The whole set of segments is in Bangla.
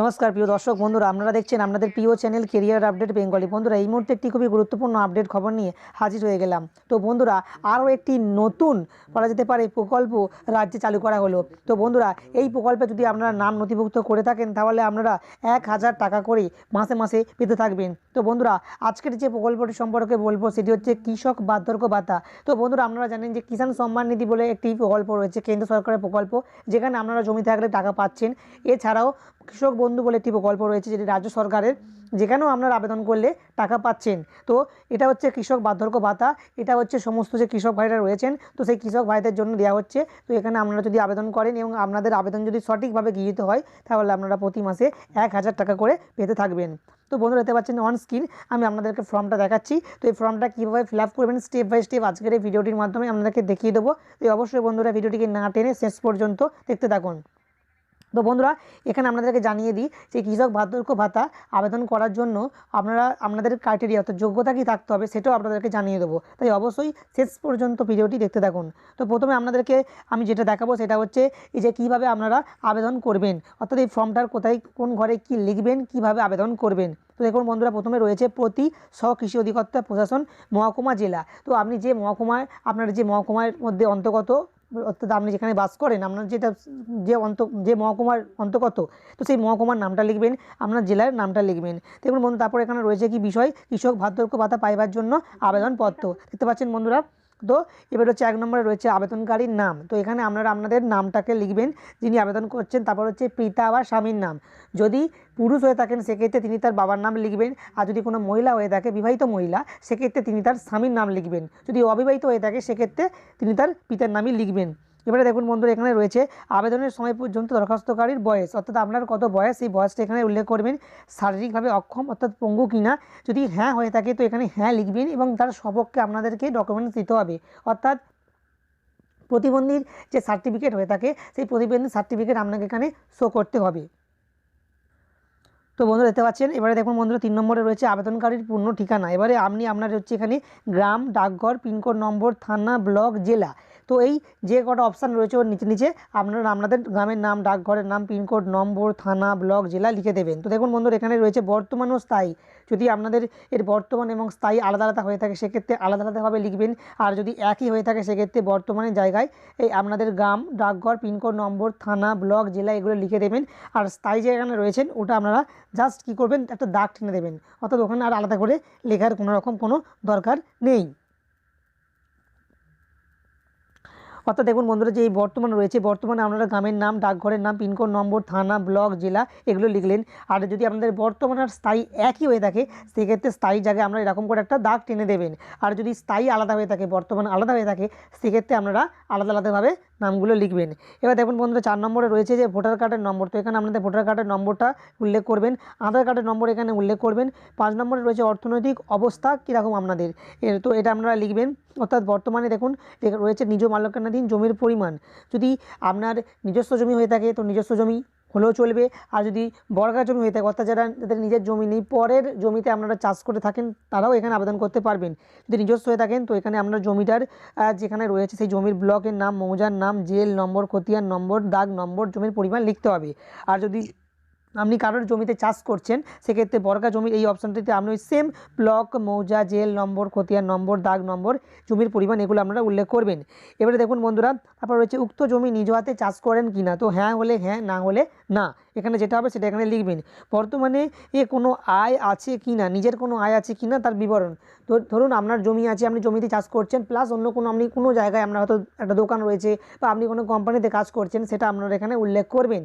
নমস্কার, প্রিয় দর্শক বন্ধুরা, আপনারা দেখছেন আপনাদের প্রিয় চ্যানেল কেরিয়ার আপডেট বেঙ্গলি বন্ধুরা, এই মুহূর্তে একটি খুবই গুরুত্বপূর্ণ আপডেট খবর নিয়ে হাজির হয়ে গেলাম। তো বন্ধুরা, আরও একটি নতুন, বলা যেতে পারে, প্রকল্প রাজ্যে চালু করা হলো। তো বন্ধুরা, এই প্রকল্পে যদি আপনারা নাম নথিভুক্ত করে থাকেন, তাহলে আপনারা এক হাজার টাকা করে মাসে মাসে পেতে থাকবেন। তো বন্ধুরা, আজকের যে প্রকল্পটি সম্পর্কে বলব, সেটি হচ্ছে কৃষক বার্ধক্য ভাতা। তো বন্ধুরা, আপনারা জানেন যে কিষাণ সম্মান নিধি বলে একটি প্রকল্প রয়েছে, কেন্দ্র সরকারের প্রকল্প, যেখানে আপনারা জমি থাকলে টাকা পাচ্ছেন। এছাড়াও কৃষক বন্ধু বলে একটি প্রকল্প রয়েছে যেটি রাজ্য সরকারের, যেখানেও আপনারা আবেদন করলে টাকা পাচ্ছেন। তো এটা হচ্ছে কৃষক বার্ধক্য ভাতা, এটা হচ্ছে সমস্ত যে কৃষক ভাইরা রয়েছেন, তো সেই কৃষক ভাইদের জন্য দেওয়া হচ্ছে। তো এখানে আপনারা যদি আবেদন করেন এবং আপনাদের আবেদন যদি সঠিকভাবে গৃহীত হয়, তাহলে আপনারা প্রতি মাসে এক হাজার টাকা করে পেতে থাকবেন। তো বন্ধুরা, দেখতে পাচ্ছেন অন স্ক্রিন আমি আপনাদেরকে ফর্মটা দেখাচ্ছি। তো এই ফর্মটা কীভাবে ফিল আপ করবেন স্টেপ বাই স্টেপ আজকের এই ভিডিওটির মাধ্যমে আপনাদেরকে দেখিয়ে দেবো। তো অবশ্যই বন্ধুরা, ভিডিওটিকে না টেনে শেষ পর্যন্ত দেখতে থাকুন। তো বন্ধুরা, এখানে আপনাদেরকে জানিয়ে দিই যে কৃষক বার্ধক্য ভাতা আবেদন করার জন্য আপনারা, আপনাদের ক্রাইটেরিয়া অর্থাৎ যোগ্যতা কী থাকতে হবে সেটাও আপনাদেরকে জানিয়ে দেবো। তাই অবশ্যই শেষ পর্যন্ত ভিডিওটি দেখতে থাকুন। তো প্রথমে আপনাদেরকে আমি যেটা দেখাবো সেটা হচ্ছে এই যে কীভাবে আপনারা আবেদন করবেন, অর্থাৎ এই ফর্মটার কোথায়, কোন ঘরে কি লিখবেন, কীভাবে আবেদন করবেন। তো দেখুন বন্ধুরা, প্রথমে রয়েছে প্রতি স্বকৃষি অধিকর্তা প্রশাসন মহকুমা জেলা। তো আপনি যে মহকুমায়, আপনার যে মহকুমার মধ্যে অন্তর্গত অর্থাৎ আপনি যেখানে বাস করেন, আপনার যেটা যে অন্ত, যে মহকুমার অন্তর্গত, তো সেই মহকুমার নামটা লিখবেন, আপনার জেলার নামটা লিখবেন। দেখুন বন্ধু, তারপর এখানে রয়েছে কি বিষয়? কৃষক বার্ধক্য ভাতা পাইবার জন্য আবেদনপত্র। দেখতে পাচ্ছেন বন্ধুরা তো এবার হচ্ছে এক নম্বরে রয়েছে আবেদনকারীর নাম। তো এখানে আপনারা আপনাদের নামটাকে লিখবেন, যিনি আবেদন করছেন, তারপর হচ্ছে পিতা বা স্বামীর নাম। যদি পুরুষ হয়ে থাকেন, সেক্ষেত্রে তিনি তার বাবার নাম লিখবেন। আর যদি কোনো মহিলা হয়ে থাকে, বিবাহিত মহিলা, সেক্ষেত্রে তিনি তার স্বামীর নাম লিখবেন। যদি অবিবাহিত হয়ে থাকে, সেক্ষেত্রে তিনি তার পিতার নামই লিখবেন। এবারে দেখুন বন্ধুরা, এখানে রয়েছে আবেদনের সময় পর্যন্ত দরখাস্তকারীর বয়স। অর্থাৎ আপনার কত বয়স? সেই বয়সটা এখানে উল্লেখ করবেন, শারীরিকভাবে অক্ষম, অর্থাৎ পঙ্গু কিনা? যদি হ্যাঁ হয়ে থাকে, তো এখানে হ্যাঁ লিখবেন এবং তার সপক্ষে আপনাদেরকে ডকুমেন্টস দিতে হবে। অর্থাৎ প্রতিবন্ধীর যে সার্টিফিকেট হয়ে থাকে, সেই প্রতিবন্ধী সার্টিফিকেট আপনাকে এখানে শো করতে হবে। তো বন্ধুরা, দেখতে পাচ্ছেন, এবারে দেখুন বন্ধুরা, তিন নম্বরে রয়েছে আবেদনকারীর পূর্ণ ঠিকানা। এবারে আপনি আপনার হচ্ছে এখানে গ্রাম, ডাকঘর, পিনকোড, নম্বর, থানা, ব্লক, জেলা। তো এই যে কটা অপশান রয়েছে, ওর নিচে নিচে আপনারা আপনাদের গ্রামের নাম, ডাকঘরের নাম পিনকোড নম্বর, থানা ব্লক জেলা লিখে দেবেন। তো দেখুন বন্ধুরা, এখানে রয়েছে বর্তমান ও স্থায়ী। যদি আপনাদের এর বর্তমান এবং স্থায়ী আলাদা আলাদা হয়ে থাকে, সেক্ষেত্রে আলাদা আলাদাভাবে লিখবেন। আর যদি একই হয়ে থাকে, সেক্ষেত্রে বর্তমানের জায়গায় এই আপনাদের গ্রাম, ডাকঘর পিনকোড নম্বর, থানা ব্লক জেলা এগুলো লিখে দেবেন। আর স্থায়ী যেখানে রয়েছেন, ওটা আপনারা জাস্ট কী করবেন, একটা দাগ টেনে দেবেন। অর্থাৎ ওখানে আর আলাদা করে লেখার কোনো রকম কোনো দরকার নেই। অর্থাৎ দেখুন বন্ধুরা, যে এই বর্তমান রয়েছে, বর্তমানে আপনারা গ্রামের নাম, ডাকঘরের নাম পিনকোড নম্বর, থানা, ব্লক, জেলা এগুলো লিখলেন। আর যদি আপনাদের বর্তমান আর স্থায়ী একই হয়ে থাকে, সেক্ষেত্রে স্থায়ী জায়গায় আমরা এরকম করে একটা দাগ টেনে দেবেন। আর যদি স্থায়ী আলাদা হয়ে থাকে, বর্তমান আলাদা হয়ে থাকে, সেক্ষেত্রে আপনারা আলাদা আলাদাভাবে নামগুলো লিখবেন। এবার দেখুন বন্ধুরা, চার নম্বরে রয়েছে যে ভোটার কার্ডের নম্বর। তো এখানে আপনাদের ভোটার কার্ডের নম্বরটা উল্লেখ করবেন, আধার কার্ডের নম্বর এখানে উল্লেখ করবেন। পাঁচ নম্বরে রয়েছে অর্থনৈতিক অবস্থা কীরকম আপনাদের। তো এটা আপনারা লিখবেন। অর্থাৎ বর্তমানে দেখুন রয়েছে নিজ মালিকানাধীন জমির পরিমাণ। যদি আপনার নিজস্ব জমি হয়ে থাকে, তো নিজস্ব জমি হলেও চলবে। আর যদি বর্গা জমি হয়ে থাকে, অর্থাৎ যারা যাদের নিজের জমি নেই, পরের জমিতে আপনারা চাষ করে থাকেন, তারাও এখানে আবেদন করতে পারবেন। যদি নিজস্ব হয়ে থাকেন, তো এখানে আপনার জমিটার যেখানে রয়েছে সেই জমির ব্লকের নাম, মৌজার নাম, জেল নম্বর, খতিয়ান নম্বর, দাগ নম্বর, জমির পরিমাণ লিখতে হবে। আর যদি আপনি কারোর জমিতে চাষ করছেন, সেক্ষেত্রে বর্গা জমির এই অপশানটিতে আপনি ওই সেম ব্লক মৌজা, জেল নম্বর, খতিয়ান নম্বর, দাগ নম্বর, জমির পরিমাণ এগুলো আপনারা উল্লেখ করবেন। এবারে দেখুন বন্ধুরা তারপর রয়েছে উক্ত জমি নিজ হাতে চাষ করেন কি না তো হ্যাঁ হলে হ্যাঁ না হলে না। এখানে যেটা হবে সেটা এখানে লিখবেন। বর্তমানে এ কোনো আয় আছে কি না নিজের কোনো আয় আছে কি না তার বিবরণ। তো ধরুন আপনার জমি আছে, আপনি জমিতে চাষ করছেন প্লাস অন্য কোনো আপনি কোনো জায়গায় আপনার হয়তো একটা দোকান রয়েছে, বা আপনি কোনো কোম্পানিতে কাজ করছেন, সেটা আপনারা এখানে উল্লেখ করবেন।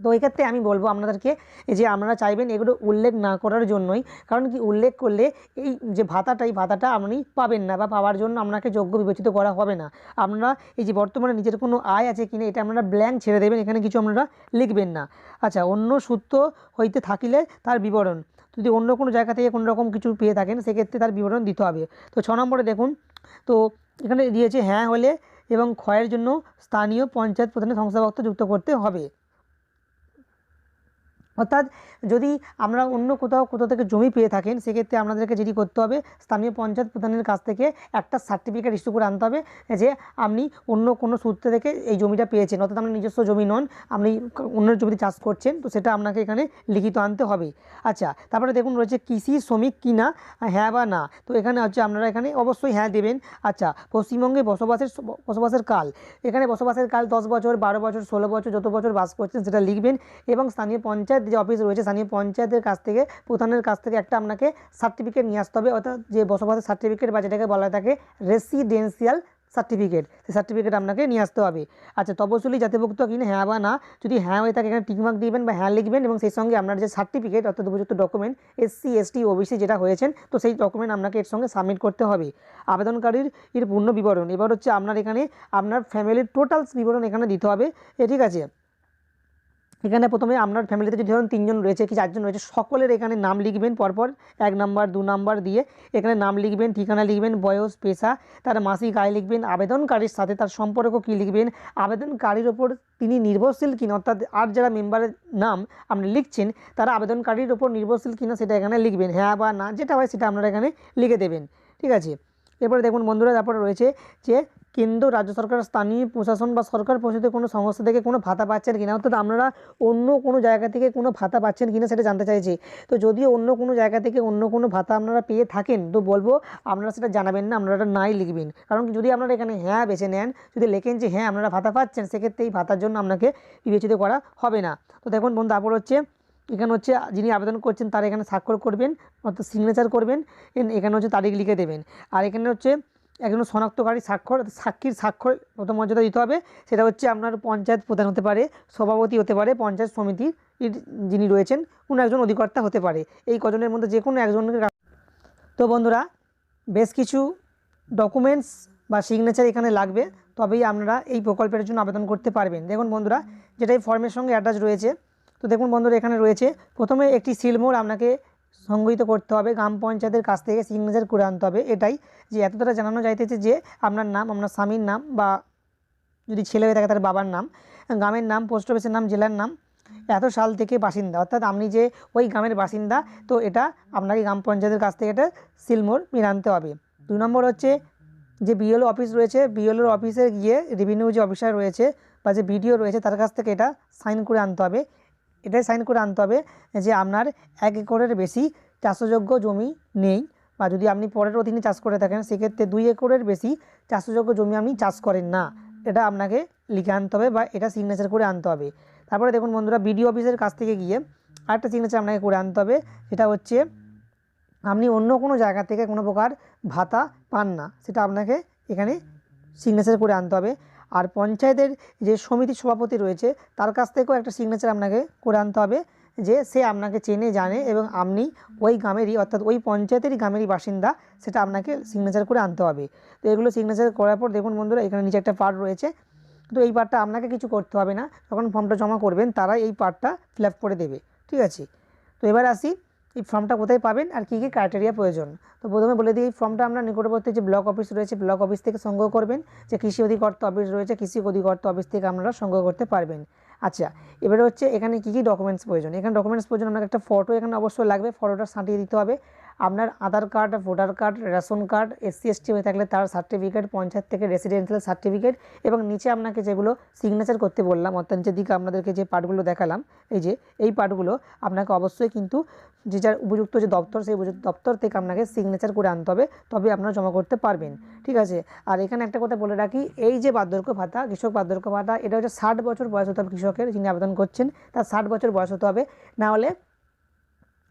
তো এই ক্ষেত্রে আমি বলব আপনাদেরকে যে আপনারা চাইবেন এগুলো উল্লেখ না করার জন্যই, কারণ কি উল্লেখ করলে এই যে ভাতাটা, এই ভাতাটা আপনি পাবেন না বা পাওয়ার জন্য আপনাকে যোগ্য বিবেচিত করা হবে না। আপনারা এই যে বর্তমানে নিজের কোনো আয় আছে কিনা এটা আপনারা ব্ল্যাঙ্ক ছেড়ে দেবেন, এখানে কিছু আপনারা লিখবেন না। আচ্ছা অন্য সূত্র হইতে থাকিলে তার বিবরণ, যদি অন্য কোনো জায়গা থেকে কোনো রকম কিছু পেয়ে থাকেন সেক্ষেত্রে তার বিবরণ দিতে হবে। তো ছ নম্বরে দেখুন, তো এখানে দিয়েছে হ্যাঁ হলে এবং ক্ষয়ের জন্য স্থানীয় পঞ্চায়েত প্রধানের শংসাপত্র যুক্ত করতে হবে। অর্থাৎ যদি আমরা অন্য কোথাও কোথাও থেকে জমি পেয়ে থাকেন, সেক্ষেত্রে আপনাদেরকে যেটি করতে হবে, স্থানীয় পঞ্চায়েত প্রধানের কাছ থেকে একটা সার্টিফিকেট ইস্যু করে আনতে হবে যে আপনি অন্য কোনো সূত্রে থেকে এই জমিটা পেয়েছেন। অর্থাৎ আপনার নিজস্ব জমি নন, আপনি অন্যের জমিতে চাষ করছেন, তো সেটা আপনাকে এখানে লিখিত আনতে হবে। আচ্ছা তারপরে দেখুন রয়েছে কৃষি শ্রমিক কিনা হ্যাঁ বা না? তো এখানে হচ্ছে আপনারা এখানে অবশ্যই হ্যাঁ দেবেন। আচ্ছা পশ্চিমবঙ্গে বসবাসের বসবাসের কাল, এখানে বসবাসের কাল দশ বছর, বারো বছর, ষোলো বছর, যত বছর বাস করছেন সেটা লিখবেন এবং স্থানীয় পঞ্চায়েত যে অফিস রয়েছে, স্থানীয় পঞ্চায়েতের কাছ থেকে, প্রধানের কাছ থেকে একটা আপনাকে সার্টিফিকেট নিয়ে আসতে হবে। অর্থাৎ যে বসবাসের সার্টিফিকেট বা যেটাকে বলা থাকে রেসিডেন্সিয়াল সার্টিফিকেট সেই সার্টিফিকেট আপনাকে নিয়ে আসতে হবে। আচ্ছা তপশিলি জাতিভুক্ত কিনা হ্যাঁ বা না? যদি হ্যাঁ হয়ে থাকে, এখানে টিকমার্ক দিবেন বা হ্যাঁ লিখবেন এবং সেই সঙ্গে আপনার যে সার্টিফিকেট অর্থাৎ উপযুক্ত ডকুমেন্ট এসসি এসটি ওবিসি যেটা হয়েছেন, তো সেই ডকুমেন্ট আপনাকে এর সঙ্গে সাবমিট করতে হবে। আবেদনকারীর এর পূর্ণ বিবরণ, এবার হচ্ছে আপনার এখানে আপনার ফ্যামিলির টোটালস বিবরণ এখানে দিতে হবে। ঠিক আছে? এখানে প্রথমে আপনার ফ্যামিলিতে যদি ধরুন তিনজন রয়েছে কি চারজন রয়েছে, সকলের এখানে নাম লিখবেন পরপর, এক নাম্বার, দু নাম্বার দিয়ে এখানে নাম লিখবেন, ঠিকানা লিখবেন, বয়স, পেশা, তার মাসিক আয় লিখবেন, আবেদনকারীর সাথে তার সম্পর্ক কী লিখবেন, আবেদনকারীর ওপর তিনি নির্ভরশীল কিনা, অর্থাৎ আর যারা মেম্বারের নাম আপনি লিখছেন, তারা আবেদনকারীর ওপর নির্ভরশীল কিনা সেটা এখানে লিখবেন হ্যাঁ বা না, যেটা হয় সেটা আপনারা এখানে লিখে দেবেন, ঠিক আছে? এরপরে দেখুন বন্ধুরা তারপরে রয়েছে যে কেন্দ্র, রাজ্য সরকার, স্থানীয় প্রশাসন বা সরকার পোষিত কোনো সংস্থা থেকে কোনো ভাতা পাচ্ছেন কিনা? অর্থাৎ আপনারা অন্য কোনো জায়গা থেকে কোনো ভাতা পাচ্ছেন কিনা সেটা জানতে চাইছি। তো যদিও অন্য কোনো জায়গা থেকে অন্য কোনো ভাতা আপনারা পেয়ে থাকেন, তো বলব আপনারা সেটা জানাবেন না, আপনারা নাই লিখবেন। কারণ যদি আপনারা এখানে হ্যাঁ বেছে নেন, যদি লেখেন যে হ্যাঁ আপনারা ভাতা পাচ্ছেন, সেক্ষেত্রে এই ভাতার জন্য আপনাকে বিবেচিত করা হবে না। তো দেখুন বন্ধু, তারপর হচ্ছে এখানে হচ্ছে যিনি আবেদন করছেন তার এখানে স্বাক্ষর করবেন, অর্থাৎ সিগনেচার করবেন এখানে হচ্ছে তারিখ লিখে দেবেন। আর এখানে হচ্ছে একজন শনাক্তকারী স্বাক্ষর সাক্ষীর স্বাক্ষর প্রথম মর্যাদা দিতে হবে। সেটা হচ্ছে আপনার পঞ্চায়েত প্রধান হতে পারে, সভাপতি হতে পারে, পঞ্চায়েত সমিতির যিনি রয়েছেন, কোনো একজন অধিকর্তা হতে পারে। এই কজনের মধ্যে যে কোনো একজনকে তো বন্ধুরা, বেশ কিছু ডকুমেন্টস বা সিগনেচার এখানে লাগবে, তবেই আপনারা এই প্রকল্পের জন্য আবেদন করতে পারবেন। দেখুন বন্ধুরা, যেটা এই ফর্মের সঙ্গে অ্যাটাচ রয়েছে, তো দেখুন বন্ধুরা, এখানে রয়েছে, প্রথমে একটি সিলমোর আপনাকে সংগৃহীত করতে হবে, গ্রাম পঞ্চায়েতের কাছ থেকে সিগনেচার করে আনতে হবে। এটাই যে এত দ্বারা জানানো যাইতেছে যে আপনার নাম, আপনার স্বামীর নাম বা যদি ছেলে হয়ে থাকে তার বাবার নাম, গ্রামের নাম, পোস্ট অফিসের নাম, জেলার নাম, এত সাল থেকে বাসিন্দা। অর্থাৎ আপনি যে ওই গ্রামের বাসিন্দা, তো এটা আপনাকে গ্রাম পঞ্চায়েতের কাছ থেকে এটা সিলমোর মেনে আনতে হবে। দুই নম্বর হচ্ছে যে বিএলও অফিস রয়েছে, বিএলওর অফিসে গিয়ে রেভিনিউ যে অফিসার রয়েছে বা যে বিডিও রয়েছে, তার কাছ থেকে এটা সাইন করে আনতে হবে। এটাই সাইন করে আনতে হবে যে আপনার এক একরের বেশি চাষযোগ্য জমি নেই বা যদি আপনি পরের অধীনে চাষ করে থাকেন, সেক্ষেত্রে দুই একরের বেশি চাষযোগ্য জমি আপনি চাষ করেন না। এটা আপনাকে লিখে আনতে হবে বা এটা সিগনেচার করে আনতে হবে। তারপরে দেখুন বন্ধুরা বিডিও অফিসের কাছ থেকে গিয়ে আরেকটা সিগনেচার আপনাকে করে আনতে হবে সেটা হচ্ছে আপনি অন্য কোনো জায়গা থেকে কোনো প্রকার ভাতা পান না। সেটা আপনাকে এখানে সিগনেচার করে আনতে হবে। আর পঞ্চায়েতের যে সমিতির সভাপতি রয়েছে, তার কাছ থেকেও একটা সিগনেচার আপনাকে করে আনতে হবে যে সে আপনাকে চেনে, জানে এবং আপনি ওই গ্রামেরই, অর্থাৎ ওই পঞ্চায়েতেরই গ্রামেরই বাসিন্দা, সেটা আপনাকে সিগনেচার করে আনতে হবে। তো এগুলো সিগনেচার করার পর দেখুন বন্ধুরা, এখানে নিচে একটা পার্ট রয়েছে। তো এই পার্টটা আপনাকে কিছু করতে হবে না, যখন ফর্মটা জমা করবেন তারা এই পার্টটা ফিল করে দেবে। ঠিক আছে? তো এবার আসি এই ফর্মটা কোথায় পাবেন আর কী কী ক্রাইটেরিয়া প্রয়োজন? তো প্রথমে বলে দিই, এই ফর্মটা আমরা নিকটবর্তী যে ব্লক অফিস রয়েছে ব্লক অফিস থেকে সংগ্রহ করবেন। যে কৃষি অধিকর্তা অফিস রয়েছে, কৃষি অধিকর্ত অফিস থেকে আপনারা সংগ্রহ করতে পারবেন। আচ্ছা এবারে হচ্ছে এখানে কী কী ডকুমেন্টস প্রয়োজন? এখানে ডকুমেন্টস প্রয়োজন আপনাকে একটা ফটো এখানে অবশ্যই লাগবে ফটোটা সাঁটিয়ে দিতে হবে। আপনার Aadhaar card, voter card, ration card, SC, ST হয়ে থাকলে তার সার্টিফিকেট পঞ্চায়েত থেকে রেসিডেন্সিয়াল সার্টিফিকেট এবং নিচে আপনাকে যেগুলো সিগনেচার করতে বললাম, অর্থাৎ নিচের দিকে আপনাদেরকে যে পার্টগুলো দেখালাম, এই যে, এই পার্টগুলো আপনাকে অবশ্যই কিন্তু যে যার উপযুক্ত যে দপ্তর, সেই উপযুক্ত দপ্তর থেকে আপনাকে সিগনেচার করে আনতে হবে তবে আপনারা জমা করতে পারবেন। ঠিক আছে? আর এখানে একটা কথা বলে রাখি, এই যে বার্ধক্য ভাতা, কৃষক বার্ধক্য ভাতা, এটা হচ্ছে ষাট বছর বয়স হতে হবে কৃষকের যিনি আবেদন করছেন, তার ষাট বছর বয়স হতে হবে। না হলে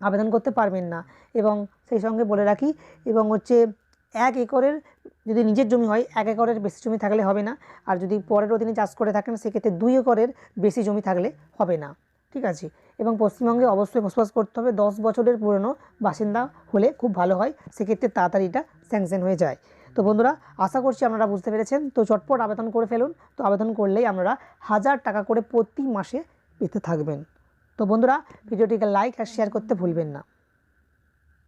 আবেদন করতে পারবেন না। এবং সেই সঙ্গে বলে রাখি, এবং হচ্ছে এক একরের যদি নিজের জমি হয়, এক একরের বেশি জমি থাকলে হবে না। আর যদি পরের অধীনে চাষ করে থাকেন, সেক্ষেত্রে দুই একরের বেশি জমি থাকলে হবে না। ঠিক আছে? এবং পশ্চিমবঙ্গে অবশ্যই বসবাস করতে হবে। দশ বছরের পুরনো বাসিন্দা হলে খুব ভালো হয়। সেক্ষেত্রে তাড়াতাড়ি এটা স্যাংশন হয়ে যায়। তো বন্ধুরা, আশা করছি আপনারা বুঝতে পেরেছেন। তো চটপট আবেদন করে ফেলুন। তো আবেদন করলেই আপনারা হাজার টাকা করে প্রতি মাসে পেতে থাকবেন। তো বন্ধুরা ভিডিওটিকে লাইক আর শেয়ার করতে ভুলবেন না।